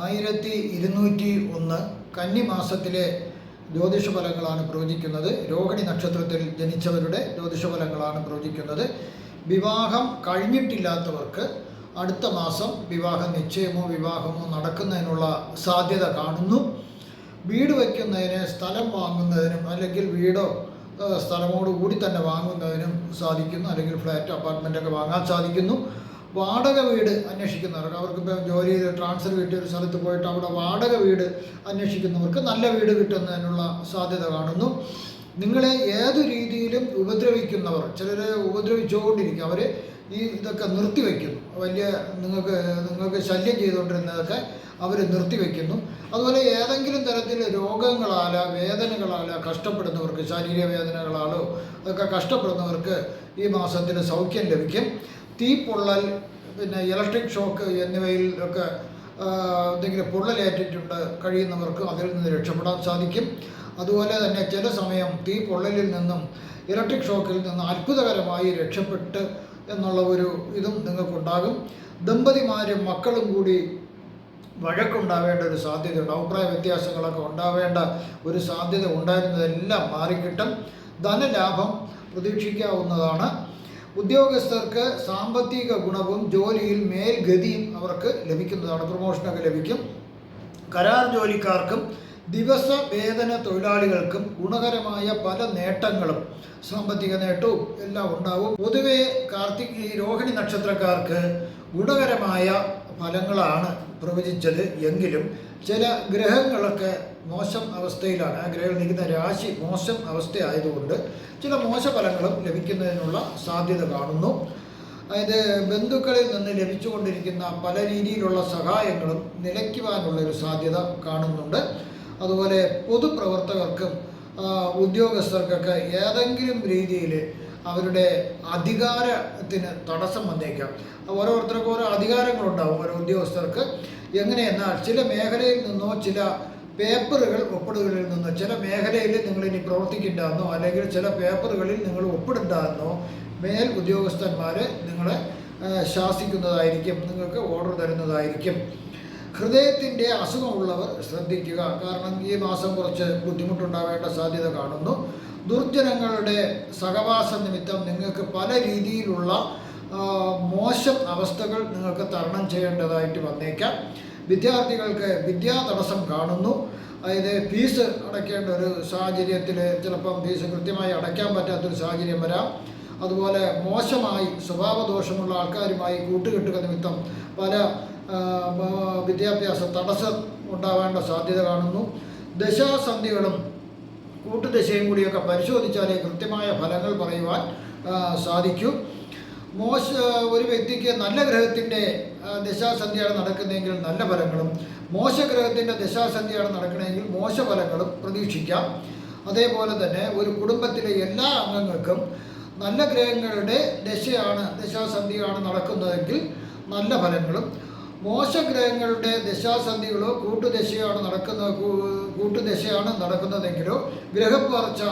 ആയിരത്തി ഇരുന്നൂറ്റി ഒന്ന് കന്നി മാസത്തിലെ ജ്യോതിഷ ഫലങ്ങളാണ് പ്രവചിക്കുന്നത്. രോഹിണി നക്ഷത്രത്തിൽ ജനിച്ചവരുടെ ജ്യോതിഷ ഫലങ്ങളാണ് പ്രവചിക്കുന്നത്. വിവാഹം കഴിഞ്ഞിട്ടില്ലാത്തവർക്ക് അടുത്ത മാസം വിവാഹ നിശ്ചയമോ വിവാഹമോ നടക്കുന്നതിനുള്ള സാധ്യത കാണുന്നു. വീട് വയ്ക്കുന്നതിന് സ്ഥലം വാങ്ങുന്നതിനും അല്ലെങ്കിൽ വീടോ സ്ഥലമോടുകൂടി സ്ഥലമോട് കൂടി തന്നെ വാങ്ങുന്നതിനും സാധിക്കുന്നു. അല്ലെങ്കിൽ ഫ്ലാറ്റ് അപ്പാർട്ട്മെന്റൊക്കെ വാങ്ങാൻ സാധിക്കുന്നു. വാടക വീട് അന്വേഷിക്കുന്നവർക്ക് അവർക്കിപ്പോൾ ജോലി ചെയ്ത് ട്രാൻസ്ഫർ കിട്ടിയ ഒരു സ്ഥലത്ത് പോയിട്ട് അവിടെ വാടക വീട് അന്വേഷിക്കുന്നവർക്ക് നല്ല വീട് കിട്ടുന്നതിനുള്ള സാധ്യത കാണുന്നു. നിങ്ങളെ ഏതു രീതിയിലും ഉപദ്രവിക്കുന്നവർ ചിലരെ ഉപദ്രവിച്ചുകൊണ്ടിരിക്കും. അവർ ഈ ഇതൊക്കെ നിർത്തിവെക്കുന്നു. വലിയ നിങ്ങൾക്ക് നിങ്ങൾക്ക് ശല്യം ചെയ്തുകൊണ്ടിരുന്നതൊക്കെ അവർ നിർത്തിവെക്കുന്നു. അതുപോലെ ഏതെങ്കിലും തരത്തിൽ രോഗങ്ങളാല വേദനകളാലോ കഷ്ടപ്പെടുന്നവർക്ക് ശാരീരിക വേദനകളാലോ അതൊക്കെ കഷ്ടപ്പെടുന്നവർക്ക് ഈ മാസത്തിൽ സൗഖ്യം ലഭിക്കും. തീപ്പൊള്ളൽ പിന്നെ ഇലക്ട്രിക് ഷോക്ക് എന്നിവയിൽ ഒക്കെ എന്തെങ്കിലും പൊള്ളലേറ്റിട്ടുണ്ട് കഴിയുന്നവർക്ക് അതിൽ നിന്ന് രക്ഷപ്പെടാൻ സാധിക്കും. അതുപോലെ തന്നെ ചില സമയം തീ പൊള്ളലിൽ നിന്നും ഇലക്ട്രിക് ഷോക്കിൽ നിന്ന് അത്ഭുതകരമായി രക്ഷപ്പെട്ട് എന്നുള്ള ഒരു ഇതും നിങ്ങൾക്കുണ്ടാകും. ദമ്പതിമാരും മക്കളും കൂടി വഴക്കുണ്ടാവേണ്ട ഒരു സാധ്യതയുണ്ട്. അഭിപ്രായ വ്യത്യാസങ്ങളൊക്കെ ഉണ്ടാവേണ്ട ഒരു സാധ്യത ഉണ്ടായിരുന്നതെല്ലാം മാറിക്കിട്ടും. ധനലാഭം പ്രതീക്ഷിക്കാവുന്നതാണ്. ഉദ്യോഗസ്ഥർക്ക് സാമ്പത്തിക ഗുണവും ജോലിയിൽ മേൽഗതിയും അവർക്ക് ലഭിക്കുന്നതാണ്. പ്രൊമോഷനൊക്കെ ലഭിക്കും. കരാർ ജോലിക്കാർക്കും ദിവസ വേതന തൊഴിലാളികൾക്കും ഗുണകരമായ പല നേട്ടങ്ങളും. സാമ്പത്തിക നേട്ടവും എല്ലാം ഉണ്ടാവും. പൊതുവെ കാർത്തിക് ഈ രോഹിണി നക്ഷത്രക്കാർക്ക് ഗുണകരമായ ഫലങ്ങളാണ് പ്രവചിച്ചത് എങ്കിലും ചില ഗ്രഹങ്ങളൊക്കെ മോശം അവസ്ഥയിലാണ്. ആ ഗ്രഹങ്ങൾ നിൽക്കുന്ന രാശി മോശം അവസ്ഥയായതുകൊണ്ട് ചില മോശഫലങ്ങളും ലഭിക്കുന്നതിനുള്ള സാധ്യത കാണുന്നു. അതായത് ബന്ധുക്കളിൽ നിന്ന് ലഭിച്ചുകൊണ്ടിരിക്കുന്ന പല രീതിയിലുള്ള സഹായങ്ങളും നിലയ്ക്കുവാനുള്ള ഒരു സാധ്യത കാണുന്നുണ്ട്. അതുപോലെ പൊതുപ്രവർത്തകർക്കും ഉദ്യോഗസ്ഥർക്കൊക്കെ ഏതെങ്കിലും രീതിയിൽ അവരുടെ അധികാരത്തിന് തടസ്സം വന്നേക്കാം. ഓരോരുത്തർക്കും ഓരോ അധികാരങ്ങളുണ്ടാവും ഓരോ ഉദ്യോഗസ്ഥർക്ക്. എങ്ങനെയെന്നാൽ ചില മേഖലയിൽ നിന്നോ ചില പേപ്പറുകൾ ഒപ്പിടുകളിൽ നിന്നോ ചില മേഖലയിൽ നിങ്ങൾ ഇനി പ്രവർത്തിക്കേണ്ടെന്നോ അല്ലെങ്കിൽ ചില പേപ്പറുകളിൽ നിങ്ങൾ ഒപ്പിടണ്ടെന്നോ മേൽ ഉദ്യോഗസ്ഥന്മാർ നിങ്ങളെ ശാസിക്കുന്നതായിരിക്കും നിങ്ങൾക്ക് ഓർഡർ തരുന്നതായിരിക്കും. ഹൃദയത്തിന്റെ അസുഖമുള്ളവർ ശ്രദ്ധിക്കുക. കാരണം ഈ മാസം കുറച്ച് ബുദ്ധിമുട്ടുണ്ടാവേണ്ട സാധ്യത കാണുന്നു. ദുർജനങ്ങളുടെ സഹവാസ നിമിത്തം നിങ്ങൾക്ക് പല രീതിയിലുള്ള മോശം അവസ്ഥകൾ നിങ്ങൾക്ക് തരണം ചെയ്യേണ്ടതായിട്ട് വന്നേക്കാം. വിദ്യാർത്ഥികൾക്ക് വിദ്യാ തടസ്സം കാണുന്നു. അതായത് ഫീസ് അടയ്ക്കേണ്ട ഒരു സാഹചര്യത്തിൽ ചിലപ്പം ഫീസ് കൃത്യമായി അടയ്ക്കാൻ പറ്റാത്തൊരു സാഹചര്യം വരാം. അതുപോലെ മോശമായി സ്വഭാവദോഷമുള്ള ആൾക്കാരുമായി കൂട്ടുകെട്ടുക നിമിത്തം പല വിദ്യാഭ്യാസ തടസ്സം ഉണ്ടാവേണ്ട സാധ്യത കാണുന്നു. ദശാസന്ധികളും കൂട്ടുദശയും കൂടിയൊക്കെ പരിശോധിച്ചാലേ കൃത്യമായ ഫലങ്ങൾ പറയുവാൻ സാധിക്കൂ. മോശ ഒരു വ്യക്തിക്ക് നല്ല ഗ്രഹത്തിന്റെ ദശാസന്ധിയാണ് നടക്കുന്നതെങ്കിൽ നല്ല ഫലങ്ങളും മോശ ഗ്രഹത്തിന്റെ ദശാസന്ധിയാണ് നടക്കണമെങ്കിൽ മോശ ഫലങ്ങളും പ്രതീക്ഷിക്കാം. അതേപോലെ തന്നെ ഒരു കുടുംബത്തിലെ എല്ലാ അംഗങ്ങൾക്കും നല്ല ഗ്രഹങ്ങളുടെ ദശയാണ് ദശാസന്ധിയാണ് നടക്കുന്നതെങ്കിൽ നല്ല ഫലങ്ങളും മോശഗ്രഹങ്ങളുടെ ദശാസന്ധികളോ കൂട്ടുദശയാണ് നടക്കുന്ന കൂട്ടുദശയാണ് നടക്കുന്നതെങ്കിലോ ഗ്രഹപ്പകർച്ച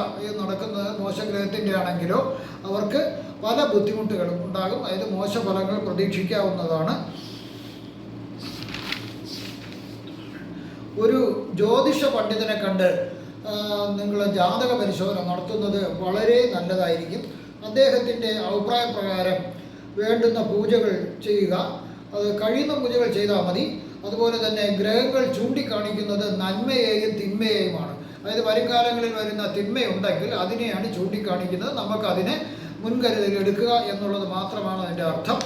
നടക്കുന്നത് മോശഗ്രഹത്തിന്റെ ആണെങ്കിലോ അവർക്ക് പല ബുദ്ധിമുട്ടുകളും ഉണ്ടാകും. അതായത് മോശഫലങ്ങൾ പ്രതീക്ഷിക്കാവുന്നതാണ്. ഒരു ജ്യോതിഷ പണ്ഡിതനെ കണ്ട് നിങ്ങൾ ജാതക പരിശോധന നടത്തുന്നത് വളരെ നല്ലതായിരിക്കും. അദ്ദേഹത്തിന്റെ അഭിപ്രായ പ്രകാരം വേണ്ടുന്ന പൂജകൾ ചെയ്യുക. അത് കഴിയുന്ന പൂജകൾ ചെയ്താൽ മതി. അതുപോലെ തന്നെ ഗ്രഹങ്ങൾ ചൂണ്ടിക്കാണിക്കുന്നത് നന്മയെയും തിന്മയെയുമാണ്. അതായത് വരുംകാലങ്ങളിൽ വരുന്ന തിന്മയുണ്ടെങ്കിൽ അതിനെയാണ് ചൂണ്ടിക്കാണിക്കുന്നത്. നമുക്കതിനെ മുൻകരുതൽ എടുക്കുക എന്നുള്ളത് മാത്രമാണ് അതിന്റെ അർത്ഥം.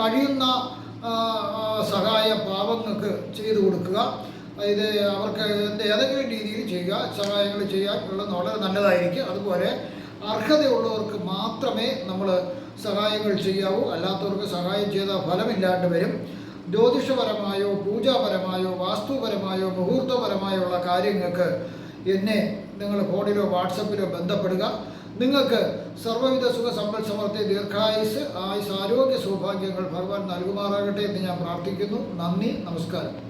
കഴിയുന്ന ആ, പാവങ്ങൾക്ക് ചെയ്തു കൊടുക്കുക. അതായത് അവർക്ക് ഏതെങ്കിലും രീതിയിൽ ചെയ്യുക സഹായങ്ങൾ ചെയ്യാൻ ഉള്ളത് വളരെ നല്ലതായിരിക്കും. അതുപോലെ അർഹതയുള്ളവർക്ക് മാത്രമേ നമ്മൾ സഹായങ്ങൾ ചെയ്യാവൂ. അല്ലാത്തവർക്ക് സഹായം ചെയ്താൽ ഫലമില്ലാണ്ട് വരും. ജ്യോതിഷപരമായോ പൂജാപരമായോ വാസ്തുപരമായോ മുഹൂർത്തപരമായോ ഉള്ള കാര്യങ്ങൾക്ക് എന്നെ നിങ്ങൾ ഫോണിലോ വാട്സപ്പിലോ ബന്ധപ്പെടുക. നിങ്ങൾക്ക് സർവവിധ സുഖ സമ്പൽ സമൃദ്ധി ദീർഘായുസ് ആയുസ് ആരോഗ്യ സൗഭാഗ്യങ്ങൾ ഭഗവാൻ നൽകുമാറാകട്ടെ എന്ന് ഞാൻ പ്രാർത്ഥിക്കുന്നു. നന്ദി നമസ്കാരം.